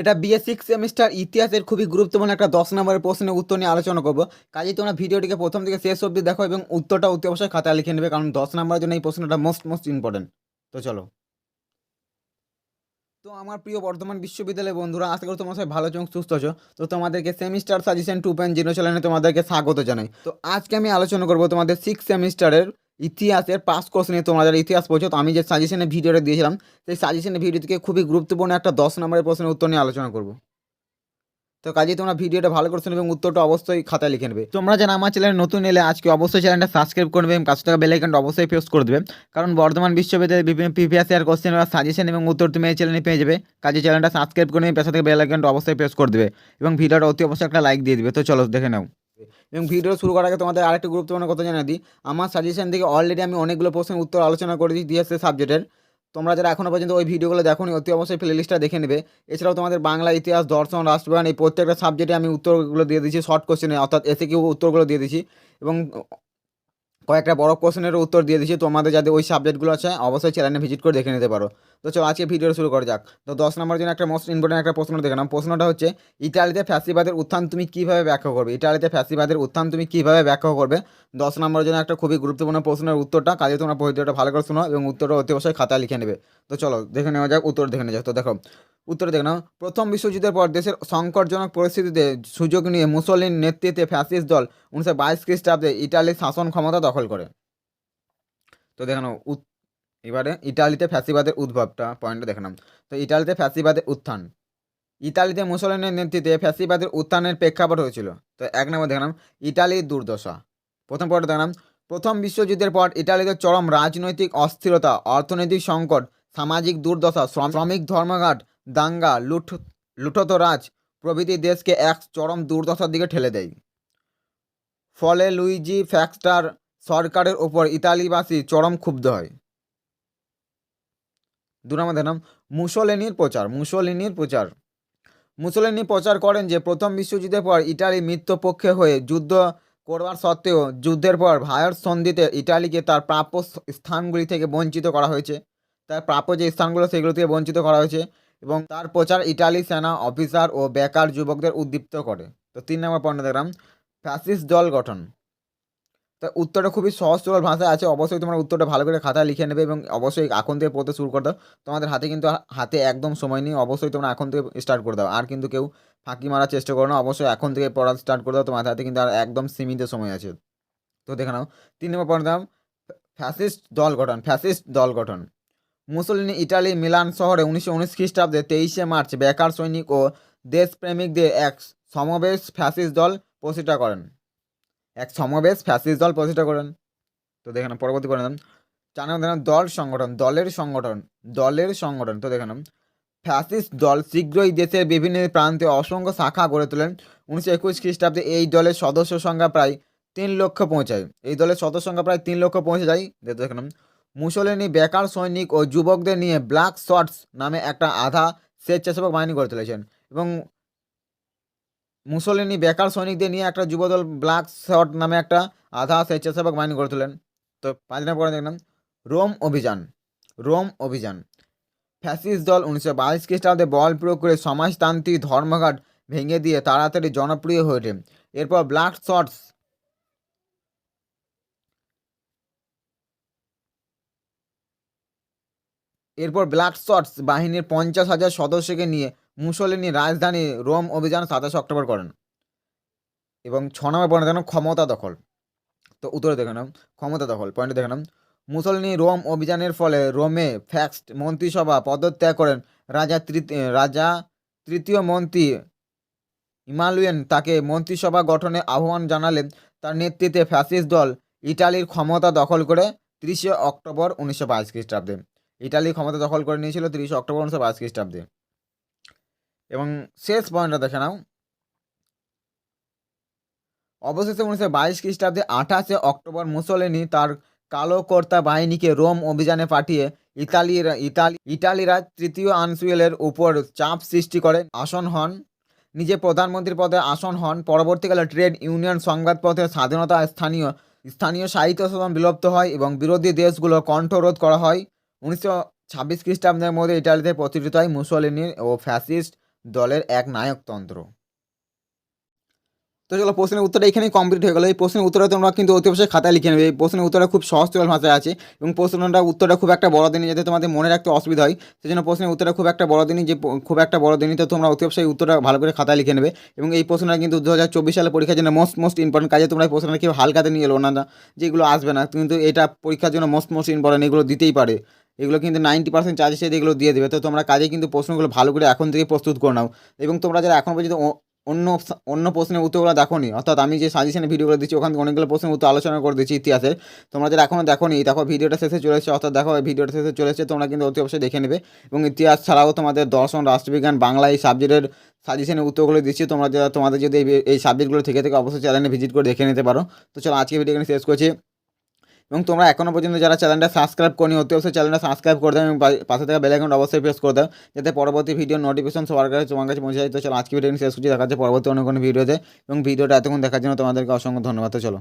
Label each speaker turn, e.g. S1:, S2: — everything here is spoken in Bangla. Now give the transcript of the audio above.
S1: এটা বিএ সিক্স সেমিস্টার ইতিহাসের খুবই গুরুত্বপূর্ণ একটা দশ নম্বরের প্রশ্নের উত্তর নিয়ে আলোচনা করব। কাজেই তোমরা ভিডিওটিকে প্রথম থেকে শেষ অবধি দেখো এবং উত্তরটা অতি অবশ্যই খাতায় লিখে নেবে, কারণ দশ নম্বরের জন্য এই প্রশ্নটা মোস্ট মোস্ট ইম্পর্টেন্ট তো চলো। তো আমার প্রিয় বর্ধমান বিশ্ববিদ্যালয়ের বন্ধুরা, আশা করি তোমার সবাই ভালো এবং সুস্থ আছো। তো তোমাদেরকে semester suggestion two point zero চ্যানেলে তোমাদেরকে স্বাগত জানাই। তো আজকে আমি আলোচনা করব তোমাদের সিক্স সেমিস্টারের ইতিহাসের পাস নিয়ে তোমরা যারা ইতিহাস পড়ছো আমি যে সাজেশনের ভিডিওটা দিয়েছিলাম, সেই সাজেশনের ভিডিও থেকে খুবই গুরুত্বপূর্ণ একটা দশ নম্বরের প্রশ্নের উত্তর নিয়ে আলোচনা করব। তো কাজে তোমরা ভিডিওটা ভালো করে শুনবে এবং উত্তরটা অবশ্যই খাতায় লিখে নেবে। তোমরা যারা আমার চ্যানেলে নতুন এলে আজকে অবশ্যই চ্যানেলটা সাবস্ক্রাইব করবে এবং কাছে থাকা বেলাইকনটা অবশ্যই প্রেস করে দেবে। কারণ বর্ধমান বিশ্ববিদ্যালয়ের বিভিন্ন প্রিভিয়াস ইয়ার কোশ্চেন বা সাজেশন এবং উত্তর তুমি এই চ্যানেলে পেয়ে যাবে। কাজে চ্যানেলটা সাবস্ক্রাইব করে নিয়ে পাশে থেকে বেলাইকনটা অবশ্যই প্রেস করে দেবে এবং ভিডিওটা অতি অবশ্যই একটা লাইক দিয়ে দেবে। তো চলো দেখে নাও। এবং ভিডিও শুরু করার আগে তোমাদের আরেকটি গুরুত্বপূর্ণ কথা জানিয়ে দিই। আমার সাজেশন থেকে অলরেডি আমি অনেকগুলো প্রশ্নের উত্তর আলোচনা করে দিই ইতিহাসের সাবজেক্টের তোমরা যারা এখনও পর্যন্ত ওই ভিডিওগুলো দেখোনি, অতি অবশ্যই প্লে লিস্টটা দেখে নেবে। এছাড়াও তোমাদের বাংলা ইতিহাস, দর্শন, রাষ্ট্রবিজ্ঞান এই প্রত্যেকটা সাবজেক্টে আমি উত্তরগুলো দিয়ে দিচ্ছি শর্ট কোশ্চেনে অর্থাৎ এসে কেউ উত্তরগুলো দিয়ে দিচ্ছি এবং কয়েকটা বড় প্রশ্নের উত্তর দিয়ে দিচ্ছি। তোমাদের যাদের ওই সাবজেক্টগুলো আছে, অবশ্যই চ্যানেলে ভিজিট করে দেখে নিতে পারো। তো চলো, আজকে ভিডিও শুরু করা যাক। তো দশ নম্বর জন্য একটা মোস্ট ইম্পর্টেন্ট একটা প্রশ্ন দেখে নাম প্রশ্নটা হচ্ছে ইটালিতে ফ্যাসিবাদের উত্থান তুমি কীভাবে ব্যাখ্যা করবে? ইটালিতে ফ্যাসিবাদের উত্থান তুমি কীভাবে ব্যাখ্যা করবে? দশ নম্বরের জন্য একটা খুবই গুরুত্বপূর্ণ প্রশ্নের উত্তরটা। কাজে তোমরা ভিডিওটা ভালো করে শোনো এবং উত্তরটা অতি অবশ্যই খাতায় লিখে নেবে। তো চলো, দেখে নেওয়া যাক, উত্তর দেখে নেওয়া যাক। তো দেখো, উত্তর দেখে নাও। প্রথম বিশ্বযুদ্ধের পর দেশের সংকটজনক পরিস্থিতিতে সুযোগ নিয়ে মুসলিন নেতৃত্বে ফ্যাসিস্ট দল উনিশশো বাইশ খ্রিস্টাব্দে ইটালির শাসন ক্ষমতা দখল করে। তো দেখে নাও এবারে ইটালিতে ফ্যাসিবাদের উদ্ভবটা পয়েন্টটা দেখে নাও। তো ইটালিতে ফ্যাসিবাদের উত্থান। ইতালিতে মুসলিনের নেতৃত্বে ফ্যাসিবাদের উত্থানের প্রেক্ষাপট হয়েছিল। তো এক নম্বর দেখলাম ইটালির দুর্দশা। প্রথম পয়েন্ট দেখলাম প্রথম বিশ্বযুদ্ধের পর ইটালিতে চরম রাজনৈতিক অস্থিরতা, অর্থনৈতিক সংকট, সামাজিক দুর্দশা শ্রমিক ধর্মঘাট, দাঙ্গা, লুঠ লুঠত রাজ প্রভৃতি দেশকে এক চরম দুর্দশার দিকে ঠেলে দেয়। ফলে লুইজি ফ্যাক্সটার সরকারের ওপর ইতালিবাসী চরম ক্ষুব্ধ হয়। দু নম্বর দেখলাম মুসোলিনির প্রচার মুসোলিনির প্রচার। মুসোলিনি প্রচার করেন যে প্রথম বিশ্বযুদ্ধের পর ইটালি মৃত্যুপক্ষে হয়ে যুদ্ধ করবার সত্ত্বেও যুদ্ধের পর ভায়র সন্ধিতে ইটালিকে তার প্রাপ্য স্থানগুলি থেকে বঞ্চিত করা হয়েছে। তার প্রাপ্য যে স্থানগুলো, সেগুলো থেকে বঞ্চিত করা হয়েছে এবং তার প্রচার ইটালি সেনা অফিসার ও বেকার যুবকদের উদ্দীপ্ত করে। তো তিন নম্বর পয়েন্ট দেখলাম। ফ্যাসিস দল গঠন। তা উত্তরটা খুবই সহজ সরল ভাষায় আছে। অবশ্যই তোমরা উত্তরটা ভালো করে খাতায় লিখে নেবে এবং অবশ্যই এখন থেকে পড়তে শুরু করে দাও। তোমাদের হাতে কিন্তু হাতে একদম সময় নেই। অবশ্যই তোমরা এখন থেকে স্টার্ট করে দাও। আর কিন্তু কেউ ফাঁকি মারার চেষ্টা করো না। অবশ্যই এখন থেকে পড়া স্টার্ট করে দাও। তোমাদের হাতে কিন্তু আর একদম সীমিত সময় আছে। তো দেখে নাও। তিন নম্বর দাম ফ্যাসিস্ট দল গঠন। ফ্যাসিস্ট দল গঠন। মুসলিনি ইটালি মিলান শহরে উনিশশো উনিশ খ্রিস্টাব্দে তেইশে মার্চ বেকার সৈনিক ও দেশপ্রেমিকদের এক সমাবেশ ফ্যাসিস্ট দল প্রতিষ্ঠা করেন। এক সমাবেশ ফ্যাসিস্ট দল প্রতিষ্ঠা করেন। তো দেখে নাও পরবর্তী পরিণাম চার নম্বর দল সংগঠন, দলের সংগঠন দলের সংগঠন। তো দেখে নাও ফ্যাসিস্ট দল শীঘ্রই দেশের বিভিন্ন প্রান্তে অসংখ্য শাখা গড়ে তোলেন। উনিশশো একুশ খ্রিস্টাব্দে এই দলের সদস্য সংখ্যা প্রায় তিন লক্ষ পৌঁছায়। এই দলের সদস্য সংখ্যা প্রায় তিন লক্ষ পৌঁছে যায়। দেখলাম মুসলিনি, বেকার সৈনিক ও যুবকদের নিয়ে ব্ল্যাক শর্টস নামে একটা আধা স্বেচ্ছাসেবক বাহিনী গড়ে তুলেছেন। এবং মুসলিনি বেকার সৈনিকদের নিয়ে একটা যুবদল ব্ল্যাক শট নামে একটা আধা স্বেচ্ছাসেবক বাহিনী গড়ে তোলেন। তো পাঁচ নম্বর পরে দেখলাম, রোম অভিযান রোম অভিযান। ফ্যাসিস্ট দল উনিশশো বাইশ খ্রিস্টাব্দে বল প্রয়োগ করে সমাজতান্ত্রিক ধর্মঘাট ভেঙে দিয়ে তাড়াতাড়ি জনপ্রিয় হয়ে ওঠে। এরপর ব্ল্যাক শর্টস এরপর ব্ল্যাক শর্টস বাহিনীর পঞ্চাশ হাজার সদস্যকে নিয়ে মুসলিনি রাজধানী রোম অভিযান সাতাশে অক্টোবর করেন। এবং ছ নম্বর পয়েন্ট দেখেন ক্ষমতা দখল। তো উত্তরে দেখে নাও, ক্ষমতা দখল, পয়েন্টে নাও। মুসলিনি রোম অভিযানের ফলে রোমে ফ্যাক্সড মন্ত্রিসভা পদত্যাগ করেন রাজা তৃতীয় রাজা তৃতীয় মন্ত্রী ইমালুয়েন তাকে মন্ত্রিসভা গঠনে আহ্বান জানালেন তার নেতৃত্বে ফ্যাসিস্ট দল ইটালির ক্ষমতা দখল করে তিরিশে অক্টোবর উনিশশো বাইশ খ্রিস্টাব্দে। ইটালি ক্ষমতা দখল করে নিয়েছিল তিরিশে অক্টোবর উনিশশো বাইশ খ্রিস্টাব্দে। এবং শেষ পয়েন্টটা দেখে নাও। অবশেষে উনিশশো বাইশ খ্রিস্টাব্দে আঠাশে অক্টোবর মুসোলিনি তার কালো কর্তা বাহিনীকে রোম অভিযানে পাঠিয়ে ইতালির, ইতালি ইটালিরা তৃতীয় আনসুয়েলের উপর চাপ সৃষ্টি করে আসন হন। নিজে প্রধানমন্ত্রীর পদে আসন হন। পরবর্তীকালে ট্রেড ইউনিয়ন সংবাদপত্রের স্বাধীনতা স্থানীয় স্থানীয় সাহিত্য সদন বিলুপ্ত হয় এবং বিরোধী দেশগুলো কণ্ঠরোধ করা হয়। উনিশশো ছাব্বিশ খ্রিস্টাব্দের মধ্যে ইটালিতে প্রতিষ্ঠিত হয় মুসোলিনি ও ফ্যাসিস্ট দলের এক নায়কতন্ত্র। তো চলো প্রশ্নের উত্তরটা এখানেই কমপ্লিট হয়ে গেলো। এই প্রশ্নের উত্তরটা তোমরা কিন্তু অতি অবশ্যই খাতায় লিখে নেবে। এই প্রশ্নের উত্তরটা খুব সহজ সরল ভাষায় আছে এবং প্রশ্নটা উত্তরটা খুব একটা বড় দিনই যাতে তোমাদের মনে রাখতে অসুবিধা হয় সেই জন্য প্রশ্নের উত্তরটা খুব একটা বড় দিনই যে খুব একটা বড় দিনই তো তোমরা অতি অবশ্যই উত্তরটা ভালো করে খাতায় লিখে নেবে। এবং এই প্রশ্নটা কিন্তু দু হাজার চব্বিশ সালে পরীক্ষার জন্য মোস্ট মোস্ট ইম্পর্টেন্ট কাজে তোমরা এই প্রশ্নটা কেউ হালকাতে নিয়ে এলো না না যেগুলো আসবে না। কিন্তু এটা পরীক্ষার জন্য মোস্ট মোস্ট ইম্পর্টেন্ট এগুলো দিতেই পারে। এগুলো কিন্তু নাইনটি পার্সেন্ট চার্জেস এগুলো দিয়ে দেবে। তো তোমরা কাজে কিন্তু প্রশ্নগুলো ভালো করে এখন থেকে প্রস্তুত করে নাও। এবং তোমরা যারা এখন পর্যন্ত অন্য অন্য প্রশ্নের উত্তরগুলো দেখোনি, অর্থাৎ আমি যে সাজেশনের ভিডিওগুলো দিচ্ছি, ওখান থেকে অনেকগুলো প্রশ্নের উত্তর আলোচনা করে দিচ্ছি ইতিহাসের। তোমরা যারা এখনও দেখো দেখোনি, দেখো ভিডিওটা শেষে চলে এসেছে, অর্থাৎ দেখো ভিডিওটা শেষে চলে এসেছে, তোমরা কিন্তু অতি অবশ্যই দেখে নেবে। এবং ইতিহাস ছাড়াও তোমাদের দর্শন, রাষ্ট্রবিজ্ঞান, বাংলা এই সাবজেক্টের সাজেশনের উত্তরগুলো দিচ্ছি। তোমরা যারা তোমাদের যদি এই সাবজেক্টগুলো থেকে থেকে অবশ্যই চ্যানেলে ভিজিট করে দেখে নিতে পারো। তো চলো আজকে ভিডিও এখানে শেষ করছি। এবং তোমরা এখনও পর্যন্ত যারা চ্যানেলটা সাবস্ক্রাইব করনি, অতি অবশ্যই চ্যানেলটা সাবস্ক্রাইব করে দাও এবং পাশে থাকা বেল আইকনটা অবশ্যই প্রেস করে দাও, যাতে পরবর্তী ভিডিও নোটিফিকেশন সবার কাছে, তোমার কাছে পৌঁছে যায়। তো চলো আজকে ভিডিও শেষ করছি। দেখা যাচ্ছে পরবর্তী অনেক কোনো ভিডিওতে এবং ভিডিওটা এতক্ষণ দেখার জন্য তোমাদেরকে অসংখ্য ধন্যবাদ। চলো।